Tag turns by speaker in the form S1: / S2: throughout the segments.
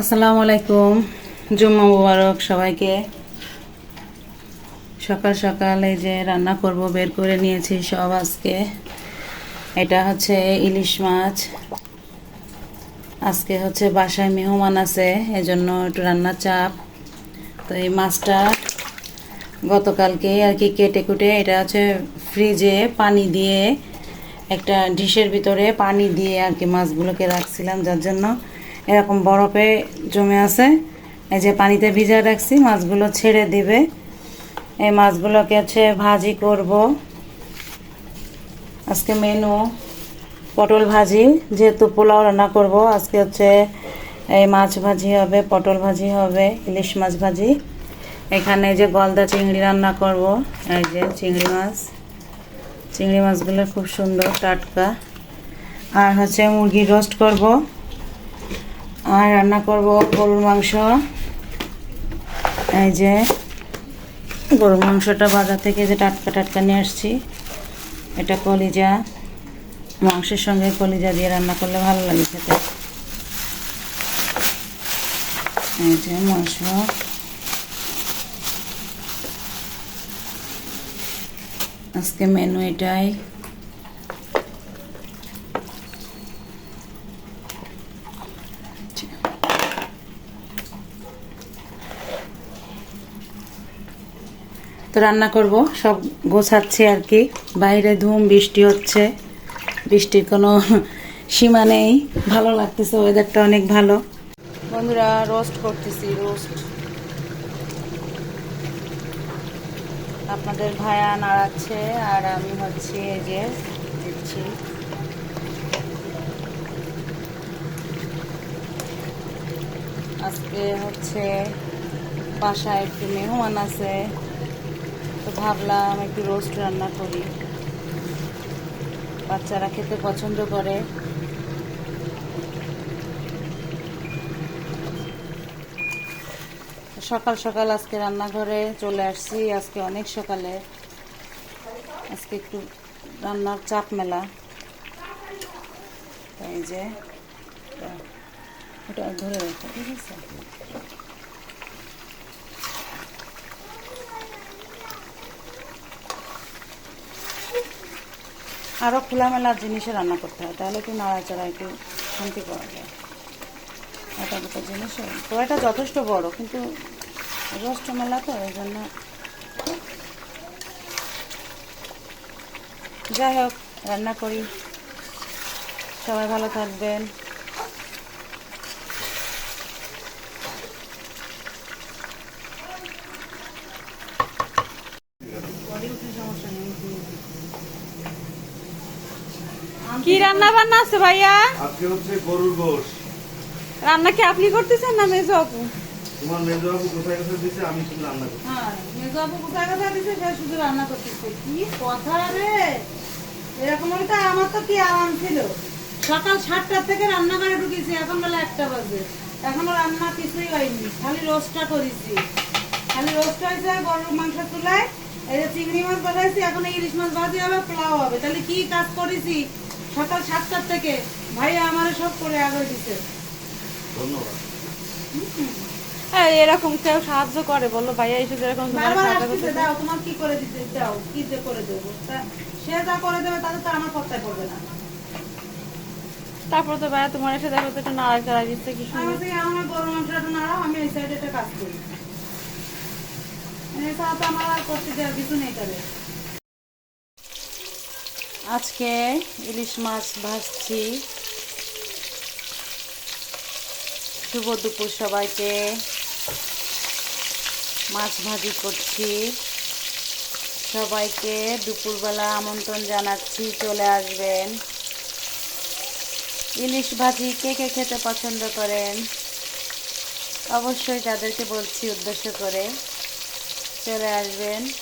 S1: আসসালামু আলাইকুম। জুম্মা মুবারক সবাইকে। সকাল সকাল এই যে রান্না করব, বের করে নিয়েছি সব আজকে। এটা হচ্ছে ইলিশ মাছ। আজকে হচ্ছে বাসায় মেহমান আছে, এজন্য একটু রান্নার চাপ। তো এই মাছটা গতকালকে আর কি কেটে কুটে এটা হচ্ছে ফ্রিজে পানি দিয়ে একটা ডিশের ভিতরে পানি দিয়ে আর কি মাছগুলোকে রাখছিলাম, যার জন্য এরকম বরফে জমে আছে। এই যে পানিতে ভিজা রাখছি, মাছগুলো ছেড়ে দিবে। এই মাছগুলোকে হচ্ছে ভাজি করব। আজকে মেনু, পটল ভাজি, যেহেতু পোলাও রান্না করব, আজকে হচ্ছে এই মাছ ভাজি হবে, পটল ভাজি হবে, ইলিশ মাছ ভাজি। এখানে যে গলদা চিংড়ি রান্না করব, এই যে চিংড়ি মাছ। চিংড়ি মাছগুলো খুব সুন্দর, টাটকা। আর হচ্ছে মুরগি রোস্ট করব। আর রান্না করব গরুর মাংস। এই যে গরুর মাংসটা বাজার থেকে যে টাটকা টাটকা নিয়ে আসছি, এটা কলিজা। মাংসের সঙ্গে কলিজা দিয়ে রান্না করলে ভালো লাগে খেতে। এই যে মাংস। আজকে মেনু এটাই। তো রান্না করব। সব গোছাচ্ছি আর কি। বাইরে ধুম, বৃষ্টি হচ্ছে। বৃষ্টির কোনো সীমা নেই। ভালো লাগতেছে ওয়েদারটা অনেক ভালো। বন্ধুরা রোস্ট করতেছি রোস্ট আপনাদের ভায়া নাড়াচ্ছে, আর আমি হচ্ছে যে দিচ্ছি। আজকে হচ্ছে বাসায় একটু মেহমান আছে। ভাবলাম একটু রোস্ট রান্না করি। বাচ্চারা খেতে পছন্দ করে। সকাল সকাল আজকে রান্নাঘরে চলে আসছি, আজকে অনেক সকালে। আজকে একটু রান্নার চাপ মেলা। এই যে ওটা ধরে রাখো, ঠিক আছে? আরও খোলামেলা জিনিসে রান্না করতে হয়। তাহলে একটু নাড়াচাড়া, একটু শান্তি পাওয়া যায়। এটা দুটো জিনিস এটা যথেষ্ট বড়, কিন্তু রসমেলা মেলা তো, এই জন্য যাই হোক, রান্না করি। সবাই ভালো থাকবেন।
S2: কি রান্না বান্না আছে ভাইয়া?
S3: আজকে হচ্ছে গরুর গোশ।
S2: রান্না কি আপনি করতেছেন না মেজো আপু?
S3: তোমার মেজো বাবু কোথায় কোথায় দিছে? আমি শুধু রান্না করছি।
S1: হ্যাঁ মেজো আপু কোথায় কোথায় দিছে? সে শুধু রান্না করতেছে। কি কথা রে? এরকম হলে তো আমার তো কি আরাম ছিল? সকাল সাতটার থেকে রান্নাঘরে ঢুকেছি এখন বেলা একটা বাজে। এখনও রান্না কিছুই হয়নি। খালি রোস্টটা করেছি। খালি রোস্ট হয়েছে গরুর মাংস চুলায় এই যে চিংড়ি মাছ বাজাইছি এখন ইলিশ মাছ ভাজি হবে পোলাও হবে। তাহলে কি কাজ করেছি? সকাল সাতটার থেকে ভাইয়া আমারে সব করে আগে দিছে।
S3: ধন্যবাদ।
S2: হ্যাঁ এরকম কেউ সাহায্য করে বলল ভাইয়া এসে যেরকম তোমার
S1: দাও কি করে দিতে দাও কি যে করে দেবো? সে যা করে দেবে তাতে তো আমার পড়বে না।
S2: তারপর তো ভাইয়া তোমার এসে দেখো তো একটু নাড়া চাড়া দিচ্ছে কি সুন্দর।
S1: থেকে আমার গরম মশলাটা নাড়াও আমি এই সাইডে একটা কাজ করি। এছাড়া তো আমার আর করতে দেওয়ার কিছু নেই তাহলে। আজকে ইলিশ মাছ ভাজছি। শুভ দুপুর সবাইকে। মাছ ভাজি করছি। সবাইকে দুপুরবেলা আমন্ত্রণ জানাচ্ছি, চলে আসবেন। ইলিশ ভাজি কে কে খেতে পছন্দ করেন? অবশ্যই তাদেরকে বলছি উদ্দেশ্য করে। চলে আসবেন।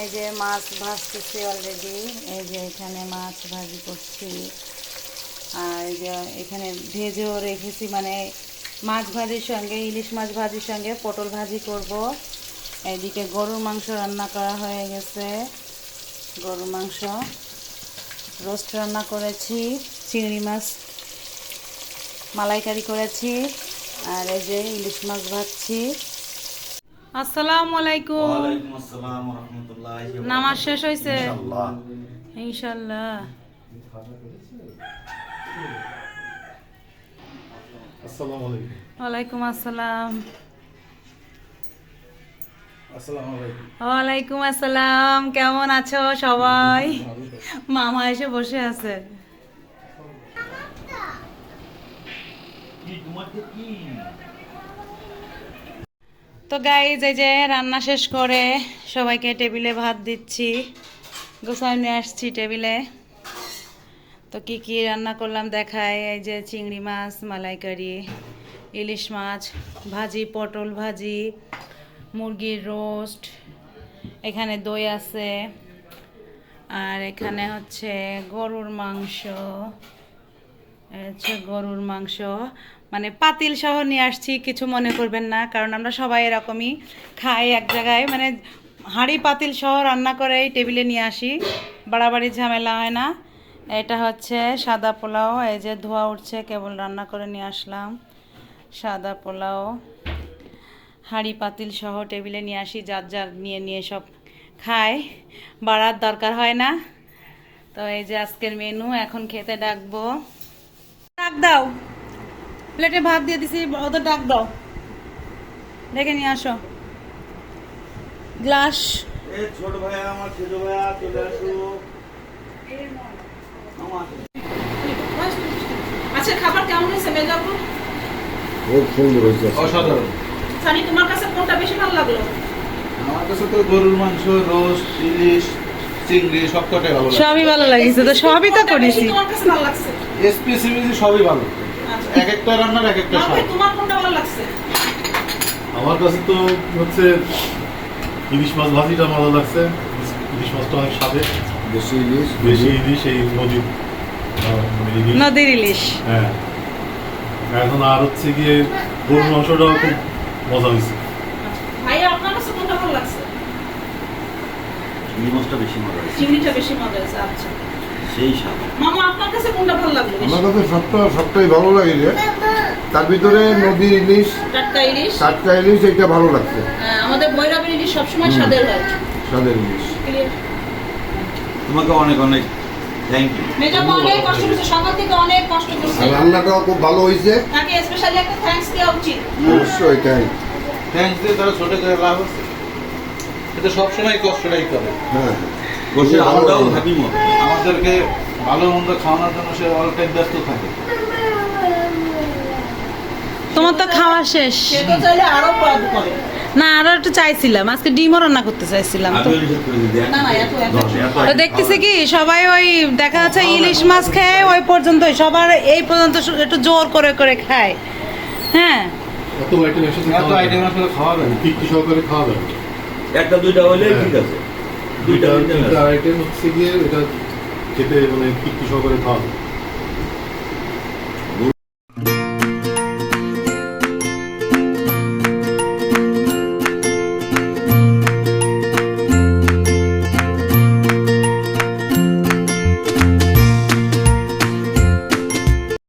S1: এই যে মাছ ভাজতেছি অলরেডি এই যে এখানে মাছ ভাজি করছি। আর এই যে এখানে ভেজেও রেখেছি মানে মাছ ভাজির সঙ্গে, ইলিশ মাছ ভাজির সঙ্গে পটল ভাজি করব। এইদিকে গরুর মাংস রান্না করা হয়ে গেছে। গরুর মাংস রোস্ট রান্না করেছি, চিংড়ি মাছ মালাইকারি করেছি, আর এই যে ইলিশ মাছ ভাজছি। আসসালামু আলাইকুম।
S3: ওয়ালাইকুম আসসালাম ওয়া রাহমাতুল্লাহি ওয়া
S1: নামাজ শেষ হয়েছে?
S3: ইনশাআল্লাহ।
S1: ইনশাল্লাহ
S4: আসসালামু আলাইকুম।
S1: ওয়ালাইকুম আসসালাম। ওয়ালাইকুম আসসালাম। কেমন আছো সবাই? মামা এসে বসে আছে।
S3: কি তোমাকে কি?
S1: তো গাইজ এই যে রান্না শেষ করে সবাইকে টেবিলে ভাত দিচ্ছি। গোসাই নিয়ে আসছি টেবিলে। তো কি কি রান্না করলাম দেখায় এই যে চিংড়ি মাছ, মালাইকারি, ইলিশ মাছ, ভাজি, পটল ভাজি, মুরগির রোস্ট, এখানে দই আছে, আর এখানে হচ্ছে গরুর মাংস হচ্ছে গরুর মাংস। মানে পাতিল সহ নিয়ে আসছি, কিছু মনে করবেন না, কারণ আমরা সবাই এরকমই খাই এক জায়গায়। মানে হাঁড়ি পাতিল সহ রান্না করে এই টেবিলে নিয়ে আসি, বাড়াবাড়ি ঝামেলা হয় না। এটা হচ্ছে সাদা পোলাও, এই যে ধোয়া উঠছে, কেবল রান্না করে নিয়ে আসলাম। সাদা পোলাও, হাঁড়ি পাতিল সহ টেবিলে নিয়ে আসি, যার যার নিয়ে নিয়ে সব খায় বাড়ার দরকার হয় না। তো এই যে আজকের মেনু এখন খেতে ডাকবো। ডাক দাও। প্লেটে ভাত দিয়ে দিছি ওদের ডাক দাও। ডেকে নিয়ে আসো। গ্লাস।
S3: ছোট ভাইয়া আমার ছোট ভাইয়া চলে আসো।
S2: আচ্ছা খাবার কেমন হয়েছে মেজাবু
S4: খুব সুন্দর হয়েছে।
S5: অসাধারণ।
S2: সানি তোমার কাছে কোনটা বেশি ভালো লাগল?
S5: আমার কাছে তো গরুর মাংস রোস্ট ইলিশ চিংড়ি সবকটাই ভালো লাগে
S1: সবই ভালো লাগিছে তো সবই তো করেছি
S2: তোমার কাছে ভালো লাগছে?
S5: সবই ভালো। এক একটা রান্নার এক একটা স্বাদ।
S2: তোমার কোনটা ভালো লাগছে?
S4: আমার কাছে তো হচ্ছে ইলিশ মাছ ভাজিটা ভালো লাগছে। ইলিশ মাছটা অনেক স্বাদে।
S6: বেশি ইলিশ
S4: বেশি ইলিশ এই নদীর মানে
S1: নদীর ইলিশ।
S4: হ্যাঁ। এখন আর হচ্ছে গিয়ে গরুর মাংসটাও খুব মজা হয়েছে
S2: ভাইয়া আপনার কাছে কোনটা ভালো লাগছে
S3: চিংড়ি মাছটা বেশি মজা হয়েছে।
S2: চিংড়িটা বেশি মজা হয়েছে আচ্ছা।
S3: সেই স্বাদ।
S2: মামা আপনার কাছে কোনটা ভালো লাগল
S6: আমার কাছে সবটা সবটাই ভালো লাগে যে। তার ভিতরে নদীর ইলিশ
S2: টাটকা ইলিশ?
S6: টাটকা ইলিশ এটা ভালো লাগছে।
S2: আমাদের বৈরাবের ইলিশ সবসময় স্বাদের হয়।
S6: স্বাদের ইলিশ।
S3: তোমাকে অনেক অনেক থ্যাংক ইউ
S2: মেজাবু অনেক কষ্ট করছে সকাল থেকে অনেক কষ্ট করছে।
S6: রান্নাটাও খুব ভালো হয়েছে।
S2: তাকে স্পেশালি একটা থ্যাঙ্কস দেওয়া উচিত।
S6: অবশ্যই
S5: দিয়ে তারা ছোট করে লাভ আছে। সবসময় কষ্টটাই করে।
S6: হ্যাঁ।
S3: বসে আমরাও মতো
S5: আমাদেরকে ভালো মন্দ খাওয়ানোর জন্য সে অল টাইম ব্যস্ত থাকে।
S1: তোমার তো খাওয়া শেষ। না আরও একটু চাইছিলাম। আজকে ডিমও রান্না করতে চাইছিলাম তো। দেখতেছি কি সবাই ওই দেখা যাচ্ছে ইলিশ মাছ খায় ওই পর্যন্তই সবার এই পর্যন্ত একটু জোর করে করে খায়। হ্যাঁ।
S4: এত আইটেম একসাথে
S5: এত
S4: খাওয়া
S5: আইটেম আসলে খাওয়া যায়
S4: তৃপ্তি সহকারে খাওয়া যাবে
S3: একটা দুইটা হলে ঠিক আছে। দুইটা
S4: আইটেম হচ্ছে গিয়ে এটা খেতে মানে তৃপ্তি সহকারে খাওয়া